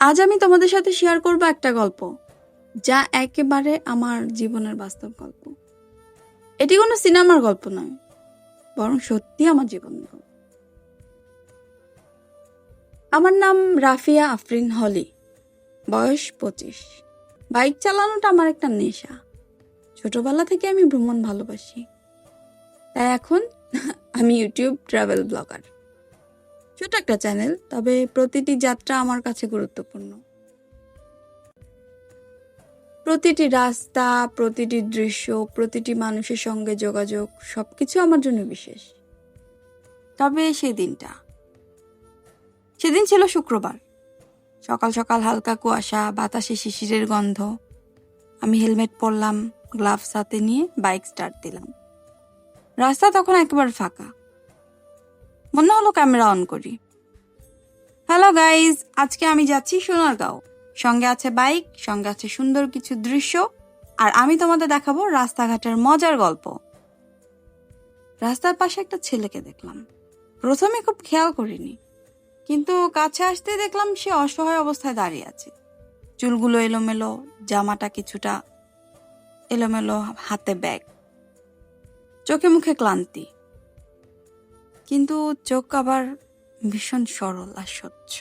আজ আমি তোমাদের সাথে শেয়ার করব একটা গল্প, যা একেবারে আমার জীবনের বাস্তব গল্প। এটি কোনো সিনেমার গল্প নয়, বরং সত্যি আমার জীবনের গল্প। আমার নাম রাফিয়া আফরিন হলি, বয়স পঁচিশ। বাইক চালানোটা আমার একটা নেশা। ছোটবেলা থেকে আমি ভ্রমণ ভালোবাসি। তাই এখন আমি ইউটিউব ট্রাভেল ব্লগার। ছোট একটা চ্যানেল, তবে প্রতিটি যাত্রা আমার কাছে গুরুত্বপূর্ণ। প্রতিটি রাস্তা, প্রতিটি দৃশ্য, প্রতিটি মানুষের সঙ্গে যোগাযোগ, সবকিছু আমার জন্য বিশেষ। তবে সেই দিনটা, সেদিন ছিল শুক্রবার। সকাল সকাল হালকা কুয়াশা, বাতাসে শিশিরের গন্ধ। আমি হেলমেট পরলাম, গ্লাভস হাতে নিয়ে বাইক স্টার্ট দিলাম। রাস্তা তখন একেবারে ফাঁকা। মনে হলো ক্যামেরা অন করি। হ্যালো গাইজ আজকে আমি যাচ্ছি সোনারগাঁও। সঙ্গে আছে বাইক সঙ্গে আছে সুন্দর কিছু দৃশ্য। আর আমি তোমাদের দেখাবো রাস্তাঘাটের মজার গল্প। রাস্তার পাশে একটা ছেলেকে দেখলাম। প্রথমে খুব খেয়াল করিনি। কিন্তু কাছে আসতে দেখলাম সে অসহায় অবস্থায় দাঁড়িয়ে আছে। চুলগুলো এলোমেলো, জামাটা কিছুটা এলোমেলো হাতে ব্যাগ চোখে মুখে ক্লান্তি। কিন্তু চোখ আবার ভীষণ সরল আর স্বচ্ছ।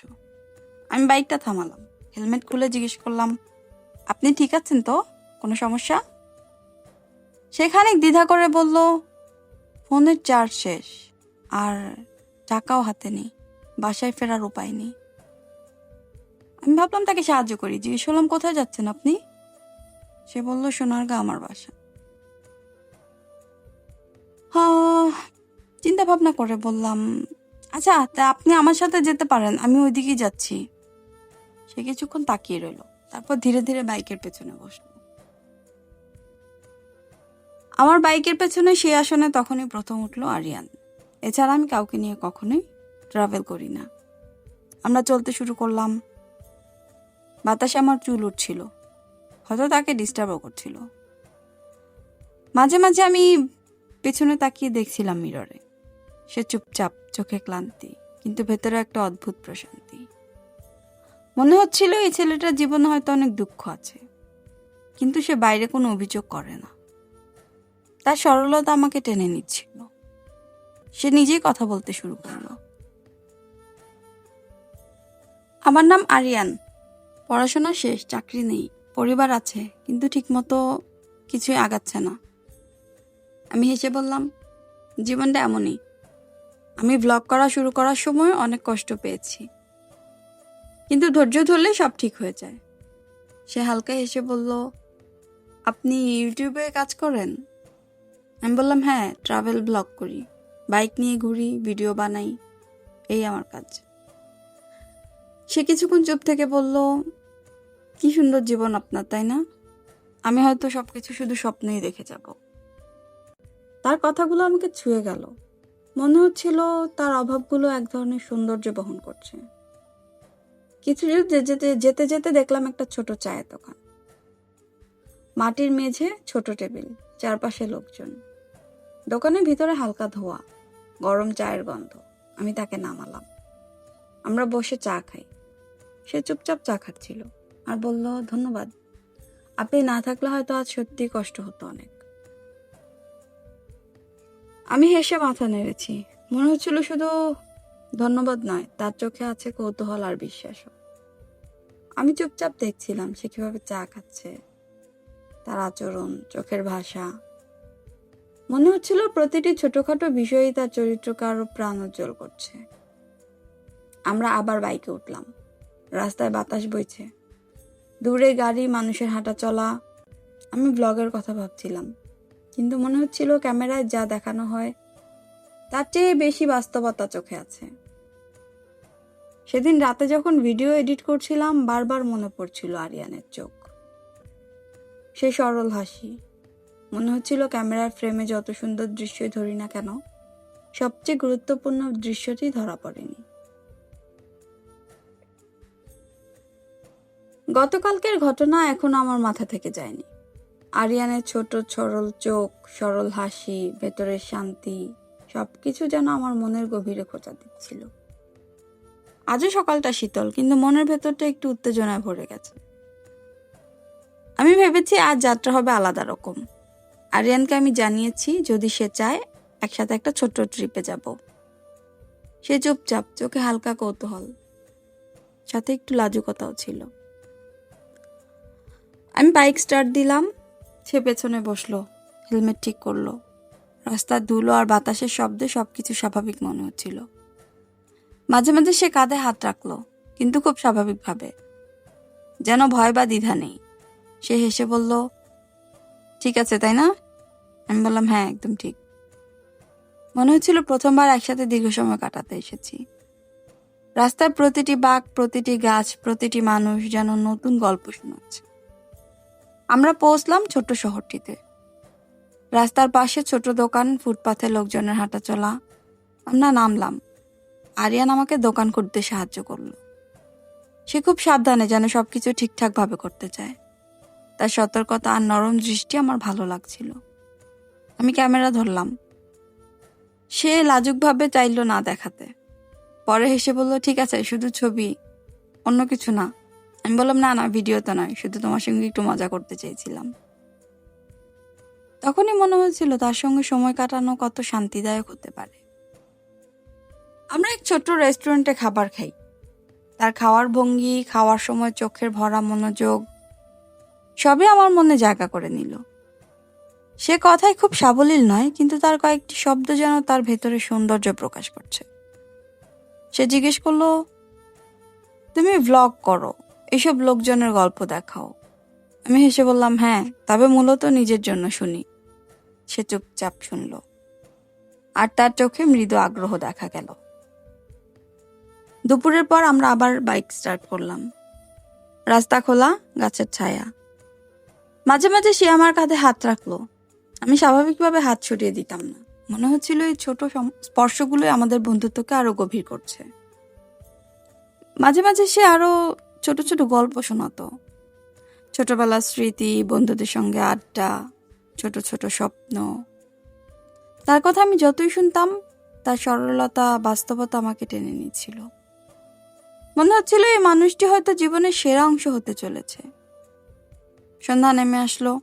আমি বাইকটা থামালাম। হেলমেট খুলে জিজ্ঞেস করলাম, আপনি ঠিক আছেন তো? কোনো সমস্যা? সেখানে দ্বিধা করে বলল, ফোনের চার্জ শেষ, আর টাকাও হাতে নেই, বাসায় ফেরার উপায় নেই। আমি ভাবলাম, তাকে সাহায্য করি। জিজ্ঞেস করলাম, কোথায় যাচ্ছেন আপনি? সে বলল, সোনারগা, আমার বাসা। হ্যাঁ চিন্তা ভাবনা করে বললাম আচ্ছা তা আপনি আমার সাথে যেতে পারেন, আমি ওইদিকেই যাচ্ছি। সে কিছুক্ষণ তাকিয়ে রইল, তারপর ধীরে ধীরে বাইকের পেছনে বসল। আমার বাইকের পেছনে সেই আসনে তখনই প্রথম উঠল আরিয়ান। এছাড়া আমি কাউকে নিয়ে কখনোই ট্রাভেল করি না। আমরা চলতে শুরু করলাম। বাতাসে আমার চুল উঠছিল, হয়তো তাকে ডিস্টার্বও করছিল। মাঝে মাঝে আমি পেছনে তাকিয়ে দেখছিলাম মিররে সে চুপচাপ, চোখে ক্লান্তি, কিন্তু ভেতরে একটা অদ্ভুত প্রশান্তি। মনে হচ্ছিল এই ছেলেটার জীবনে হয়তো অনেক দুঃখ আছে, কিন্তু সে বাইরে কোনো অভিযোগ করে না। তার সরলতা আমাকে টেনে নিচ্ছিল। সে নিজেই কথা বলতে শুরু করল। আমার নাম আরিয়ান। পড়াশোনা শেষ, চাকরি নেই, পরিবার আছে, কিন্তু ঠিকমতো কিছুই আগাচ্ছে না। আমি হেসে বললাম, জীবনটা এমনই আমি ব্লগ করা শুরু করার সময় অনেক কষ্ট পেয়েছি। কিন্তু ধৈর্য ধরলে সব ঠিক হয়ে যায়। সে হালকা হেসে বলল, আপনি ইউটিউবে কাজ করেন? আমি বললাম হ্যাঁ ট্রাভেল ব্লগ করি। বাইক নিয়ে ঘুরি ভিডিও বানাই। এই আমার কাজ। সে কিছুক্ষণ চুপ থেকে বলল, কি সুন্দর জীবন আপনার, তাই না? আমি হয়তো সবকিছু শুধু স্বপ্নেই দেখে যাব। তার কথাগুলো আমাকে ছুঁয়ে গেল। মনে হচ্ছিল তার অভাবগুলো এক ধরনের সৌন্দর্য বহন করছে। কিছু যেতে যেতে যেতে দেখলাম একটা ছোট চায়ের দোকান। মাটির মেঝে ছোট টেবিল, চারপাশে লোকজন। দোকানের ভিতরে হালকা ধোয়া, গরম চায়ের গন্ধ। আমি তাকে নামালাম। আমরা বসে চা খাই। সে চুপচাপ চা খাচ্ছিল। আর বলল, ধন্যবাদ। আপনি না থাকলে হয়তো আজ সত্যি কষ্ট হতো অনেক। আমি হেসে মাথা নেড়েছি। মনে হচ্ছিল শুধু ধন্যবাদ নয়, তার চোখে আছে কৌতূহল আর বিশ্বাসও। আমি চুপচাপ দেখছিলাম সে কীভাবে চা খাচ্ছে, তার আচরণ, চোখের ভাষা। মনে হচ্ছিল প্রতিটি ছোটখাটো বিষয়ই তার চরিত্রকে প্রাণ উজ্জ্বল করছে। আমরা আবার বাইকে উঠলাম। রাস্তায় বাতাস বইছে। দূরে গাড়ি, মানুষের হাঁটা চলা আমি ব্লগের কথা ভাবছিলাম। কিন্তু মনে হচ্ছিল ক্যামেরায় যা দেখানো হয়, তার চেয়ে বেশি বাস্তবতা চোখে আছে। সেদিন রাতে যখন ভিডিও এডিট করছিলাম, বারবার মনে পড়ছিল আরিয়ানের চোখ। সে সরল হাসি। মনে হচ্ছিল ক্যামেরার ফ্রেমে যত সুন্দর দৃশ্যই ধরি না কেন, সবচেয়ে গুরুত্বপূর্ণ দৃশ্যটি ধরা পড়েনি। গতকালকের ঘটনা এখনও আমার মাথা থেকে যায়নি। আরিয়ানের ছোট সরল চোখ, সরল হাসি, ভেতরের শান্তি, সবকিছু যেন আমার মনের গভীরে খোঁচা দিচ্ছিল। আজও সকালটা শীতল, কিন্তু মনের ভেতরটা একটু উত্তেজনায় ভরে গেছে। আমি ভেবেছি আজ যাত্রা হবে আলাদা রকম। আরিয়ানকে আমি জানিয়েছি, যদি সে চায়, একসাথে একটা ছোট্ট ট্রিপে যাব। সে চুপচাপ, চোখে হালকা কৌতূহল, সাথে একটু লাজুকতাও ছিল। আমি বাইক স্টার্ট দিলাম সে পেছনে বসল, হেলমেট ঠিক করল। রাস্তার ধুলো আর বাতাসের শব্দে সবকিছু স্বাভাবিক মনে হচ্ছিল। মাঝে মাঝে সে কাঁধে হাত রাখল, কিন্তু খুব স্বাভাবিকভাবে। যেন ভয় বা দ্বিধা নেই। সে হেসে বলল, ঠিক আছে, তাই না? আমি বললাম হ্যাঁ একদম ঠিক। মনে হচ্ছিল প্রথমবার একসাথে দীর্ঘ সময় কাটাতে এসেছি। রাস্তার প্রতিটি বাঘ প্রতিটি গাছ, প্রতিটি মানুষ যেন নতুন গল্প শোনাচ্ছে। আমরা পৌঁছলাম ছোট্ট শহরটিতে। রাস্তার পাশে ছোট দোকান, ফুটপাথে লোকজনের হাঁটা চলা আমরা নামলাম। আরিয়ান আমাকে দোকান করতে সাহায্য করল। সে খুব সাবধানে যেন সব কিছু ঠিকঠাকভাবে করতে চায়। তার সতর্কতা আর নরম দৃষ্টি আমার ভালো লাগছিল। আমি ক্যামেরা ধরলাম। সে লাজুকভাবে চাইলো না দেখাতে। পরে হেসে বলল, ঠিক আছে, শুধু ছবি, অন্য কিছু না। আমি বললাম, না না ভিডিও তো নয়, শুধু তোমার সঙ্গে একটু মজা করতে চেয়েছিলাম। তখনই মনে হয়েছিল তার সঙ্গে সময় কাটানো কত শান্তিদায়ক হতে পারে। আমরা এক ছোট্ট রেস্টুরেন্টে খাবার খাই। তার খাওয়ার ভঙ্গি, খাওয়ার সময় চোখের ভরা মনোযোগ, সবই আমার মনে জায়গা করে নিল। সে কথায় খুব সাবলীল নয়, কিন্তু তার কয়েকটি শব্দ যেন তার ভেতরে সৌন্দর্য প্রকাশ করছে। সে জিজ্ঞেস করল, তুমি ভ্লগ করো? এসব লোকজনের গল্প দেখাও। আমি হেসে বললাম হ্যাঁ তবে মূলত নিজের জন্য শুনি। সে চুপচাপ শুনল। আর তার চোখে মৃদু আগ্রহ দেখা গেল। দুপুরের পর আমরা আবার বাইক স্টার্ট করলাম। রাস্তা খোলা, গাছের ছায়া। মাঝে মাঝে সে আমার কাঁধে হাত রাখল। আমি স্বাভাবিকভাবে হাত ছড়িয়ে দিতাম না। মনে হচ্ছিল এই ছোট স্পর্শগুলোই আমাদের বন্ধুত্বকে আরও গভীর করছে। মাঝে মাঝে সে আরও ছোট ছোট গল্প শোনাতো। ছোটবেলার স্মৃতি, বন্ধুদের সঙ্গে আড্ডা, ছোট ছোট স্বপ্ন। তার কথা আমি যতই শুনতাম, তার সরলতা, বাস্তবতা আমাকে টেনে নিচ্ছিল মনে হচ্ছিল এই মানুষটি হয়তো জীবনের সেরা অংশ হতে চলেছে। সন্ধ্যা নেমে আসলো।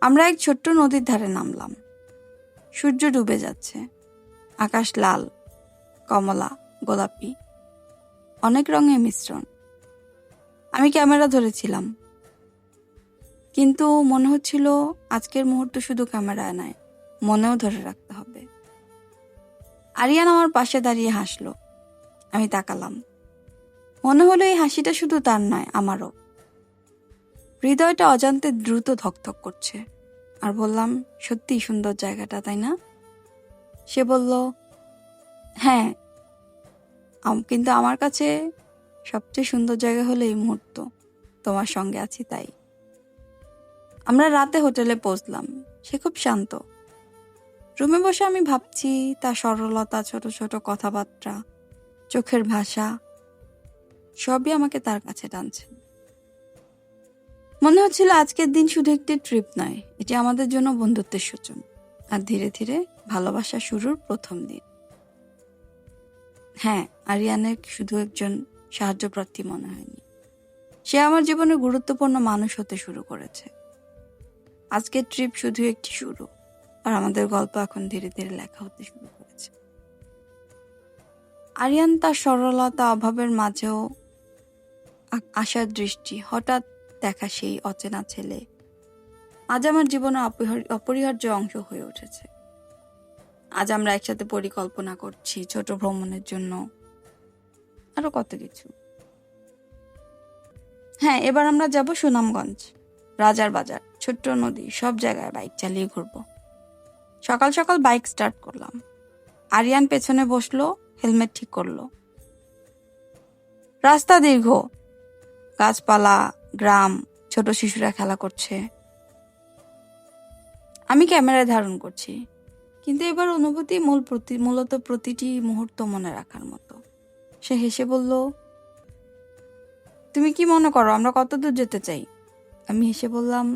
আমরা এক ছোট্ট নদীর ধারে নামলাম। সূর্য ডুবে যাচ্ছে। আকাশ লাল, কমলা, গোলাপি। অনেক রঙের মিশ্রণ। আমি ক্যামেরা ধরেছিলাম। কিন্তু মনে হচ্ছিল আজকের মুহূর্ত শুধু ক্যামেরায় নয়, মনেও ধরে রাখতে হবে। আরিয়ান আমার পাশে দাঁড়িয়ে হাসলো। আমি তাকালাম। মনে হলো এই হাসিটা শুধু তার নয়, আমারও। হৃদয়টা অজান্তে দ্রুত ধকধক করছে। আর বললাম সত্যি সুন্দর জায়গাটা, তাই না? সে বলল হ্যাঁ কিন্তু আমার কাছে সবচেয়ে সুন্দর জায়গা হলো এই মুহূর্ত। তোমার সঙ্গে আছি তাই। আমরা রাতে হোটেলে পৌঁছলাম। সে খুব শান্ত। রুমে বসে আমি ভাবছি, তার সরলতা, ছোট ছোট কথাবার্তা, চোখের ভাষা, সবই আমাকে তার কাছে টানছে। মনে হচ্ছিল আজকের দিন শুধু একটি ট্রিপ নয়, এটি আমাদের জন্য বন্ধুত্বের সূচনা। আর ধীরে ধীরে ভালোবাসা শুরুর প্রথম দিন। হ্যাঁ আরিয়ানের শুধু একজন সাহায্যপ্রার্থী মনে হয়নি। সে আমার জীবনে গুরুত্বপূর্ণ মানুষ হতে শুরু করেছে। আজকের ট্রিপ শুধু একটি শুরু, আর আমাদের গল্প এখন ধীরে ধীরে লেখা হতে শুরু করেছে। আরিয়ান তার সরলতা, অভাবের মাঝেও আশার দৃষ্টি, হঠাৎ দেখা সেই অচেনা ছেলে আজ আমার জীবনে অপরিহার্য অংশ হয়ে উঠেছে। আজ আমরা একসাথে পরিকল্পনা করছি ছোট ভ্রমণের জন্য। আরও কত কিছু। হ্যাঁ এবার আমরা যাব সুনামগঞ্জ, রাজার বাজার, ছোট্ট নদী, সব জায়গায় বাইক চালিয়ে ঘুরবো। সকাল সকাল বাইক স্টার্ট করলাম। আরিয়ান পেছনে বসল, হেলমেট ঠিক করল। রাস্তা দীর্ঘ। গাছপালা, গ্রাম, ছোট শিশুরা খেলা করছে। আমি ক্যামেরায় ধারণ করছি। কিন্তু এবার অনুভূতি মূল প্রতি, মূলত প্রতিটি মুহূর্ত মনে রাখার মতো। সে হেসে বলল, তুমি কি মনে করো, আমরা কত দূর যেতে চাই? আমি হেসে বললাম,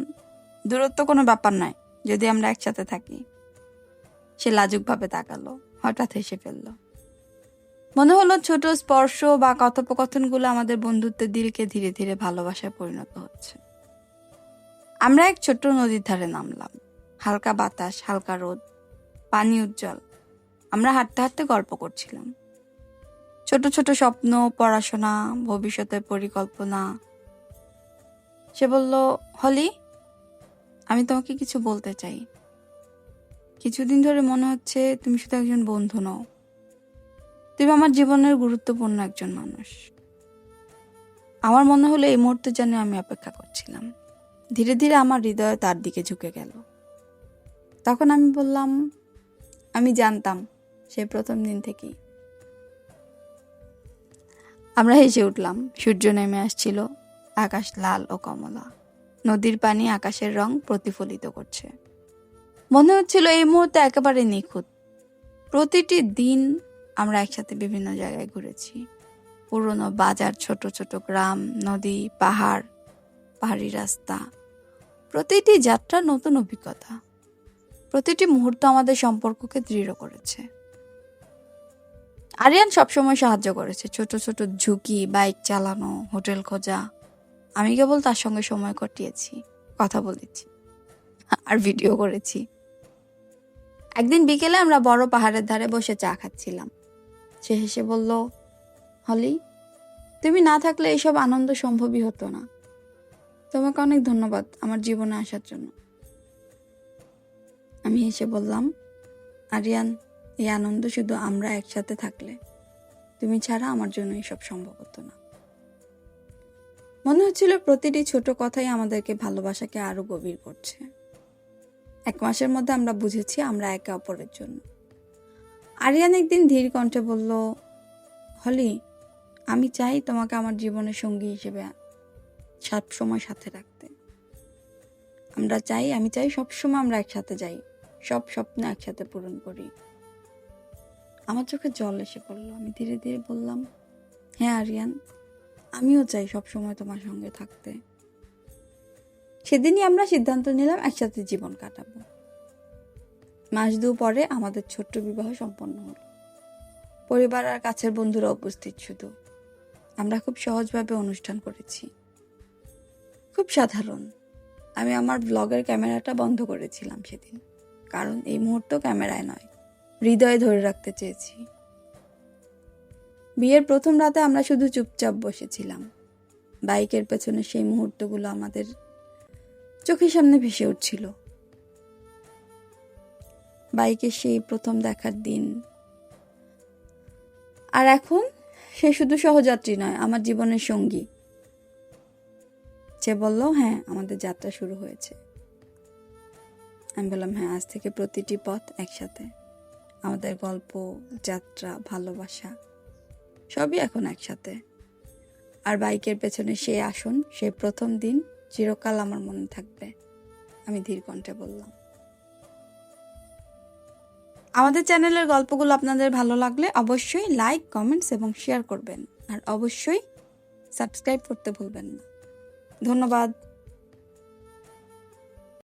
দূরত্ব কোনো ব্যাপার নয়, যদি আমরা একসাথে থাকি। সে লাজুকভাবে তাকালো, হঠাৎ হেসে ফেলল, মনে হলো ছোট স্পর্শ বা কথোপকথনগুলো আমাদের বন্ধুত্বের দিলকে ধীরে ধীরে ভালোবাসায় পরিণত হচ্ছে। আমরা এক ছোট্ট নদীর ধারে নামলাম, হালকা বাতাস, হালকা রোদ, পানি উজ্জ্বল। আমরা হাঁটতে হাঁটতে গল্প করছিলাম। ছোট ছোট স্বপ্ন, পড়াশোনা, ভবিষ্যতের পরিকল্পনা। সে বলল, হলি, আমি তোমাকে কিছু বলতে চাই। কিছুদিন ধরে মনে হচ্ছে তুমি শুধু একজন বন্ধু নও। তুমি আমার জীবনের গুরুত্বপূর্ণ একজন মানুষ। আমার মনে হলো এই মুহূর্তে যেন আমি অপেক্ষা করছিলাম। ধীরে ধীরে আমার হৃদয় তার দিকে ঝুঁকে গেল। তখন আমি বললাম, আমি জানতাম সেই প্রথম দিন থেকেই আমরা হেসে উঠলাম, সূর্য নেমে আসছিল, আকাশ লাল ও কমলা। নদীর পানি আকাশের রং প্রতিফলিত করছে। মনে হচ্ছিল এই মুহূর্তে একেবারে নিখুঁত। প্রতিটি দিন আমরা একসাথে বিভিন্ন জায়গায় ঘুরেছি। পুরনো বাজার, ছোট ছোট গ্রাম, নদী, পাহাড়, পাহাড়ি রাস্তা। প্রতিটি যাত্রা নতুন অভিজ্ঞতা। প্রতিটি মুহূর্ত আমাদের সম্পর্ককে দৃঢ় করেছে। আরিয়ান সবসময় সাহায্য করেছে। ছোট ছোট ঝুঁকি, বাইক চালানো, হোটেল খোঁজা। আমি কেবল তার সঙ্গে সময় কাটিয়েছি, কথা বলেছি, আর ভিডিও করেছি। একদিন বিকেলে আমরা বড় পাহাড়ের ধারে বসে চা খাচ্ছিলাম। সে হেসে বলল, হলি, তুমি না থাকলে এইসব আনন্দ সম্ভবই হতো না। তোমাকে অনেক ধন্যবাদ আমার জীবনে আসার জন্য। আমি হেসে বললাম, আরিয়ান এই আনন্দ শুধু আমরা একসাথে থাকলে। তুমি ছাড়া আমার জন্য এসব সম্ভব হতো না। মনে হচ্ছিল প্রতিটি ছোট কথাই আমাদেরকে ভালোবাসাকে আরও গভীর করছে। এক মাসের মধ্যে আমরা বুঝেছি আমরা একে অপরের জন্য। আরিয়ান একদিন ধীর কণ্ঠে বলল, হলি, আমি চাই তোমাকে আমার জীবনের সঙ্গী হিসেবে সব সময় সাথে রাখতে। আমরা চাই, আমি চাই সব সময় আমরা একসাথে যাই, সব স্বপ্ন একসাথে পূরণ করি। আমার চোখে জল এসে পড়ল। আমি ধীরে ধীরে বললাম হ্যাঁ আরিয়ান, আমিও চাই সব সময় তোমার সঙ্গে থাকতে। সেদিনই আমরা সিদ্ধান্ত নিলাম একসাথে জীবন কাটাবো। মাস দু পরে আমাদের ছোট্ট বিবাহ সম্পন্ন হলো। পরিবার আর কাছের বন্ধুরা উপস্থিত শুধু। আমরা খুব সহজভাবে অনুষ্ঠান করেছি। খুব সাধারণ। আমি আমার ব্লগের ক্যামেরাটা বন্ধ করেছিলাম সেদিন। কারণ এই মুহূর্ত ক্যামেরায় নয়। হৃদয়ে ধরে রাখতে চেয়েছি। বিয়ের প্রথম রাতে আমরা শুধু চুপচাপ বসেছিলাম। বাইকের পেছনে সেই মুহূর্তগুলো আমাদের চোখের সামনে ভেসে উঠছিল। বাইকের সেই প্রথম দেখার দিন। আর এখন সে শুধু সহযাত্রী নয়, আমার জীবনের সঙ্গী। সে বলল হ্যাঁ আমাদের যাত্রা শুরু হয়েছে। আমি বললাম হ্যাঁ আজ থেকে প্রতিটি পথ একসাথে। আমাদের গল্প, যাত্রা, ভালোবাসা, সবই এখন একসাথে। আর বাইকের পেছনে সে আসন সে প্রথম দিন চিরকাল আমার মনে থাকবে, আমি ধীর কণ্ঠে বললাম। আমাদের চ্যানেলের গল্পগুলো আপনাদের ভালো লাগলে অবশ্যই লাইক, কমেন্টস এবং শেয়ার করবেন। আর অবশ্যই সাবস্ক্রাইব করতে ভুলবেন না। ধন্যবাদ।